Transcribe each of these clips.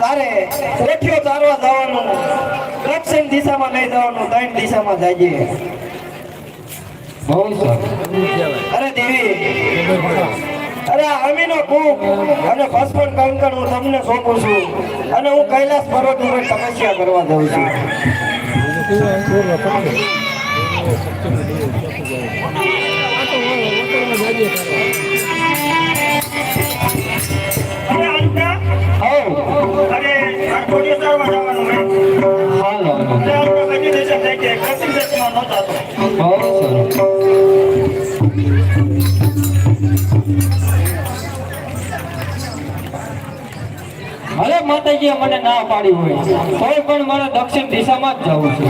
તારે કોઠીઓ તારવા જવાનું. દક્ષિણ દિશામાં નહીં જવાનું ત્રણ દિશામાં જઈએ અરે દેવી. અરે આ અમીનો કૂપ અને ભસ્મન કંકણ હું તમને સોંપું છું. અને હું કૈલાસ પર્વત ઉપર તપસ્યા કરવા જાઉં છું. અરે ભલે માતાજીએ મને ના પાડી હોય. કોઈ પણ મારે દક્ષિણ દિશામાં જ જવું છે.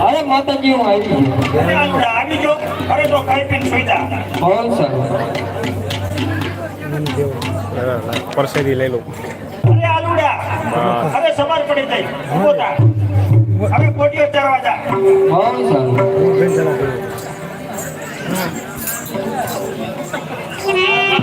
અરે માતાજી હું આવી ગયો. અરે તો ખાઈ પીને સુઈ જા સારું. પરસેરી લઈ લો અરે આલુડા. અરે સવાર પડી જાય હવે કોટીઓ ચારવા જા.